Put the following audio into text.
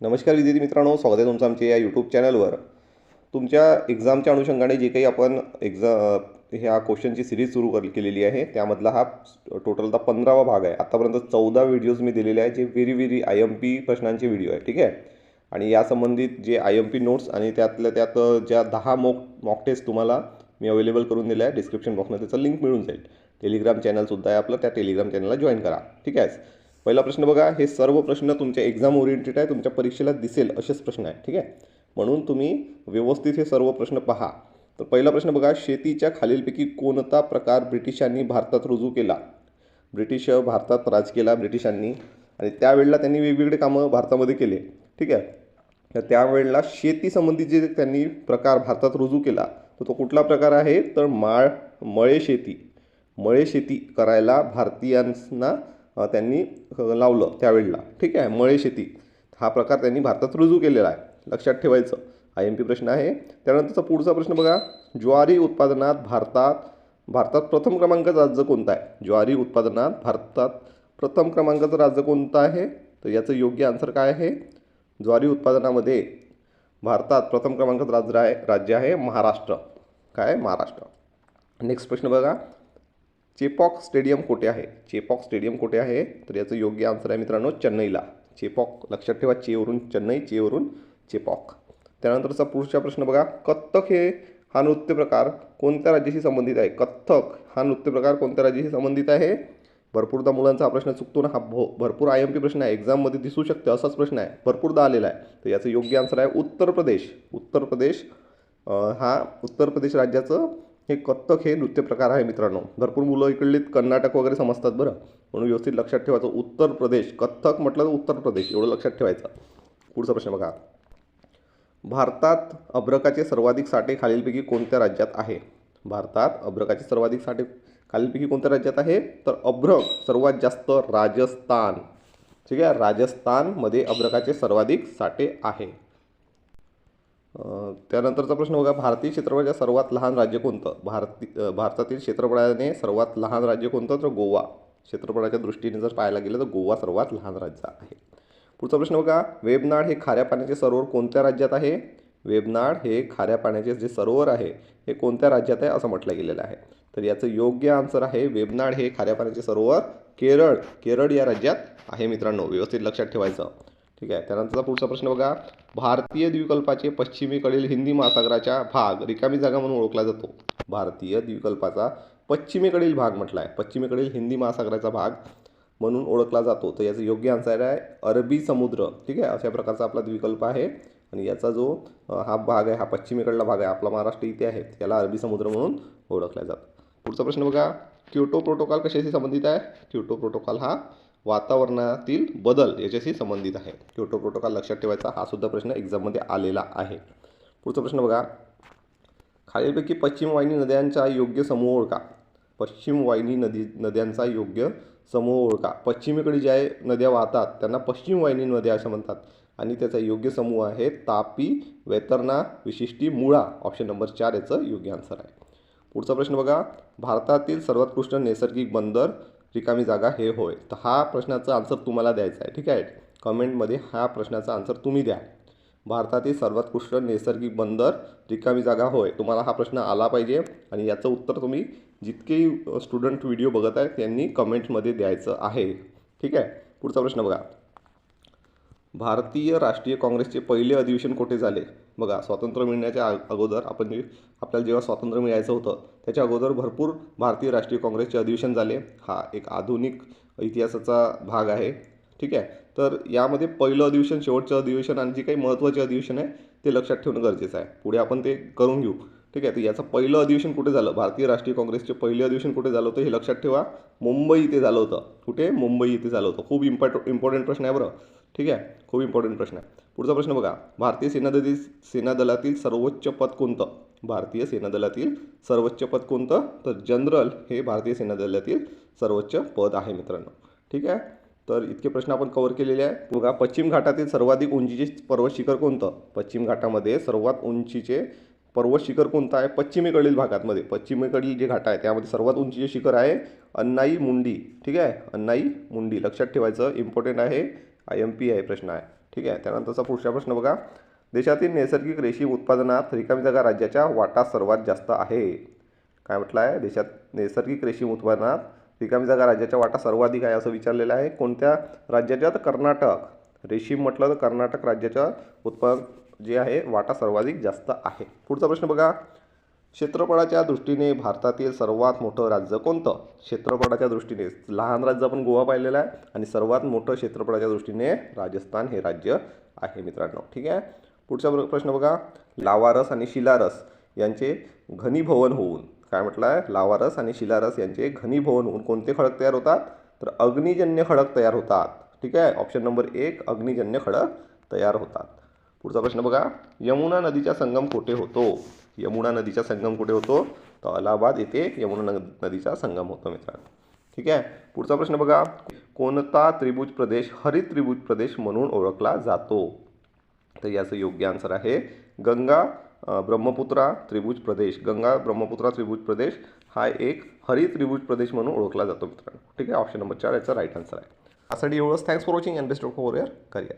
नमस्कार विद्यार्थी मित्रांनो स्वागत आहे तुमचं आमच्या या यूट्यूब चॅनलवर तुमच्या एक्झामच्या अनुषंगाने जे काही आपण एक्झा ह्या क्वेश्चनची सिरीज सुरू कर केलेली आहे त्यामधला हा टोटलचा पंधरावा भाग आहे. आत्तापर्यंत चौदा व्हिडिओज मी दिलेले आहे जे very very I M P प्रश्नांचे व्हिडिओ आहे ठीक आहे? आणि या संबंधित जे आय एम पी नोट्स आणि त्यातल्या त्यात ज्या दहा मॉक मॉक टेस्ट तुम्हाला मी अवेलेबल करून दिल्या आहे डिस्क्रिप्शन बॉक्समध्ये त्याचं लिंक मिळून जाईल. टेलिग्राम चॅनलसुद्धा आहे आपलं त्या टेलिग्राम चॅनलला जॉईन करा ठीक आहे? पहिला प्रश्न बघा हे सर्व प्रश्न तुमच्या एक्झाम ओरिएंटेड आहे तुमच्या परीक्षेला दिसेल असेच प्रश्न आहे ठीक आहे? म्हणून तुम्ही व्यवस्थित हे सर्व प्रश्न पहा. तर पहिला प्रश्न बघा शेतीच्या खालीलपैकी कोणता प्रकार ब्रिटिशांनी भारतात रुजू केला? ब्रिटिश भारतात राज केला ब्रिटिशांनी आणि त्यावेळेला त्यांनी वेगवेगळे कामं भारतामध्ये केले ठीक आहे? तर त्यावेळेला शेतीसंबंधी जे त्यांनी प्रकार भारतात रुजू केला तर तो कुठला प्रकार आहे? तर माळ मळे शेती. मळे शेती करायला भारतीयांना त्यांनी लावलं त्यावेळेला ठीक आहे? मळे शेती. हा प्रकार त्यांनी भारतात रुजू केलेला आहे. लक्षात ठेवायचं. आय एम पी प्रश्न आहे. त्यानंतरचा पुढचा प्रश्न बघा. ज्वारी उत्पादनात भारतात भारतात प्रथम क्रमांकाचं राज्य कोणतं आहे? ज्वारी उत्पादनात भारतात प्रथम क्रमांकाचं राज्य कोणतं आहे? तर याचं योग्य आन्सर काय आहे? ज्वारी उत्पादनामध्ये भारतात प्रथम क्रमांकाचं राज्य आहे राज्य आहे महाराष्ट्र. काय? महाराष्ट्र. नेक्स्ट प्रश्न बघा. चेपॉक स्टेडियम कोठे आहे? चेपॉक स्टेडियम कोठे आहे? तर याचं योग्य आन्सर आहे मित्रांनो चेन्नईला. चेपॉक लक्षात ठेवा चेवरून चेन्नई चेवरून चेपॉक. त्यानंतरचा पुढचा प्रश्न बघा. कथ्थक हे हा नृत्य प्रकार कोणत्या राज्याशी संबंधित आहे? कथ्थक हा नृत्य प्रकार कोणत्या राज्याशी संबंधित आहे? भरपूरदा मुलांचा हा प्रश्न चुकतो ना? हा भो भरपूर आय एम पी प्रश्न आहे. एक्झाममध्ये दिसू शकते असाच प्रश्न आहे. भरपूरदा आलेला आहे. तर याचं योग्य आन्सर आहे उत्तर प्रदेश. उत्तर प्रदेश हा उत्तर प्रदेश राज्याचं हे कथ्थक हे नृत्य प्रकार आहे मित्रांनो. भरपूर मुलं इकडलीत कर्नाटक वगैरे समजतात बरं. म्हणून व्यवस्थित लक्षात ठेवायचं. उत्तर प्रदेश कथ्थक म्हटलं तर उत्तर प्रदेश एवढं लक्षात ठेवायचं. पुढचा प्रश्न बघा. भारतात अब्रकाचे सर्वाधिक साठे खालीलपैकी कोणत्या राज्यात आहे? भारतात अब्रकाचे सर्वाधिक साठे खालीलपैकी कोणत्या राज्यात आहे? तर अभ्रक सर्वात जास्त राजस्थान. ठीक आहे? राजस्थानमध्ये अभ्रकाचे सर्वाधिक साठे आहे. त्यानंतरचा प्रश्न बघा भारतीय क्षेत्रफळाच्या सर्वात लहान राज्य कोणतं? भारती भारतातील क्षेत्रफळाने सर्वात लहान राज्य कोणतं? तर गोवा. क्षेत्रफळाच्या दृष्टीने जर पाहायला गेलं तर गोवा सर्वात लहान राज्य आहे. पुढचा प्रश्न बघा वेबनाड हे खाऱ्या पाण्याचे सरोवर कोणत्या राज्यात आहे? वेबनाड हे खाऱ्या पाण्याचे जे सरोवर आहे हे कोणत्या राज्यात आहे असं म्हटलं गेलेलं आहे. तर याचं योग्य आन्सर आहे वेबनाड हे खाऱ्या पाण्याचे सरोवर केरळ. केरळ या राज्यात आहे मित्रांनो. व्यवस्थित लक्षात ठेवायचं. ठीक आहे. त्यानंतरचा पुढचा प्रश्न बघा. भारतीय द्विकल्पाचे पश्चिमेकडील हिंदी महासागराचा भाग रिकामी जागा म्हणून ओळखला जातो. भारतीय द्विकल्पाचा पश्चिमेकडील भाग म्हटला आहे पश्चिमेकडील हिंदी महासागराचा भाग म्हणून ओळखला जातो. तर याचं योग्य आन्सर आहे अरबी समुद्र. ठीक आहे? अशा प्रकारचा आपला द्विकल्प आहे. आणि याचा जो हा भाग आहे हा पश्चिमेकडला भाग आहे आपला महाराष्ट्र इथे आहे. याला अरबी समुद्र म्हणून ओळखला जातो. पुढचा प्रश्न बघा. क्योटो प्रोटोकॉल कशाशी संबंधित आहे? क्योटो प्रोटोकॉल हा वातावरणातील बदल याच्याशी संबंधित आहे. क्योटो प्रोटोकॉल लक्षात ठेवायचा हा सुद्धा प्रश्न एक्झाममध्ये आलेला आहे. पुढचा प्रश्न बघा. खालीलपैकी पश्चिम वाहिनी नद्यांचा योग्य समूह ओळखा. पश्चिम वाहिनी नदी नद्यांचा योग्य समूह ओळखा. पश्चिमेकडे ज्या नद्या वाहतात त्यांना पश्चिम वाहिनी नद्या असं म्हणतात. आणि त्याचा योग्य समूह आहे तापी वेतरणा विशिष्टी मुळा. ऑप्शन नंबर चार याचं योग्य आन्सर आहे. पुढचा प्रश्न बघा. भारतातील सर्वोत्कृष्ट नैसर्गिक बंदर रिकामी जागा हे होय. तर हा प्रश्नाचा आन्सर तुम्हाला द्यायचा आहे. ठीक आहे? कमेंटमध्ये हा प्रश्नाचा आन्सर तुम्ही द्या. भारतातील सर्वोत्कृष्ट नैसर्गिक बंदर रिकामी जागा होय. तुम्हाला हा प्रश्न आला पाहिजे आणि याचं उत्तर तुम्ही जितकेही स्टुडंट व्हिडिओ बघत आहेत त्यांनी कमेंट्समध्ये द्यायचं आहे. ठीक आहे? पुढचा प्रश्न बघा. भारतीय राष्ट्रीय काँग्रेसचे पहिले अधिवेशन कुठे झाले? बघा स्वातंत्र्य मिळण्याच्या अगोदर आपण जे आपल्याला जेव्हा स्वातंत्र्य मिळायचं होतं त्याच्या अगोदर भरपूर भारतीय राष्ट्रीय काँग्रेसचे अधिवेशन झाले. हा एक आधुनिक इतिहासाचा भाग आहे. ठीक आहे? तर यामध्ये पहिलं अधिवेशन शेवटचं अधिवेशन आणि जे काही महत्त्वाचे अधिवेशन आहे ते लक्षात ठेवणं गरजेचं आहे. पुढे आपण ते करून घेऊ. ठीक आहे? तर याचं पहिलं अधिवेशन कुठे झालं? भारतीय राष्ट्रीय काँग्रेसचे पहिले अधिवेशन कुठे झालं होतं हे लक्षात ठेवा. मुंबई इथे झालं होतं. कुठे? मुंबई इथे झालं होतं. खूप इम्पॉर्ट इम्पॉर्टंट प्रश्न आहे बरं. ठीक आहे? खूप इम्पॉर्टंट प्रश्न आहे. पुढचा प्रश्न बघा. भारतीय सेनादलातील सेनादलातील सर्वोच्च पद कोणतं? भारतीय सेनादलातील सर्वोच्च पद कोणतं? तर जनरल हे भारतीय सेनादलातील सर्वोच्च पद आहे मित्रांनो. ठीक आहे? तर इतके प्रश्न आपण कव्हर केलेले आहे बघा पश्चिम घाटातील सर्वाधिक उंचीचे पर्वत शिखर कोणतं? पश्चिम घाटामध्ये सर्वात उंचीचे पर्वत शिखर कोणतं आहे? पश्चिमेकडील भागातमध्ये पश्चिमेकडील जे घाट आहे त्यामध्ये सर्वात उंचीचे शिखर आहे अन्नाई मुंडी. ठीक आहे? अन्नाई मुंडी. लक्षात ठेवायचं इम्पॉर्टंट आहे. आय एम पी आहे प्रश्न आहे. ठीक आहे? त्यानंतरचा पुढचा प्रश्न बघा. देशातील नैसर्गिक रेशीम उत्पादनात रिकामी जागा राज्याच्या वाटा सर्वात जास्त आहे. काय म्हटलं आहे देशात नैसर्गिक रेशीम उत्पादनात रिकामी जागा राज्याच्या वाटा सर्वाधिक आहे असं विचारलेलं आहे. कोणत्या राज्याच्या तर कर्नाटक. रेशीम म्हटलं तर कर्नाटक राज्याच्या उत्पादन जे आहे वाटा सर्वाधिक जास्त आहे. पुढचा प्रश्न बघा. क्षेत्रफळाच्या दृष्टीने भारतातील सर्वात मोठं राज्य कोणतं? क्षेत्रफळाच्या दृष्टीने. लहान राज्य आपण गोवा पाहिलेलं आहे आणि सर्वात मोठं क्षेत्रफळाच्या दृष्टीने राजस्थान हे राज्य आहे मित्रांनो. ठीक आहे? पुढचा प्र- प्रश्न बघा. लावारस आणि शिलारस यांचे घनीभवन होऊन काय म्हटलं आहे लावारस आणि शिलारस यांचे घनीभवन होऊन कोणते खडक तयार होतात? तर अग्निजन्य खडक तयार होतात. ठीक आहे? ऑप्शन नंबर एक अग्निजन्य खडक तयार होतात. पुढचा प्रश्न बघा. यमुना नदीचा संगम कुठे होतो? यमुना नदीचा संगम कुठे होतो? तर अलाहाबाद येथे यमुना नदीचा संगम होतो मित्रांनो. ठीक आहे? पुढचा प्रश्न बघा. कोणता त्रिभुज प्रदेश हरित त्रिभुज प्रदेश म्हणून ओळखला जातो? तर याचं योग्य आन्सर आहे गंगा ब्रह्मपुत्रा त्रिभुज प्रदेश. गंगा ब्रह्मपुत्रा त्रिभुज प्रदेश हा एक हरित त्रिभुज प्रदेश म्हणून ओळखला जातो मित्रांनो. ठीक आहे? ऑप्शन नंबर चार याचा राईट आन्सर आहे. यासाठी एवढंच. Thanks for watching and best of for your career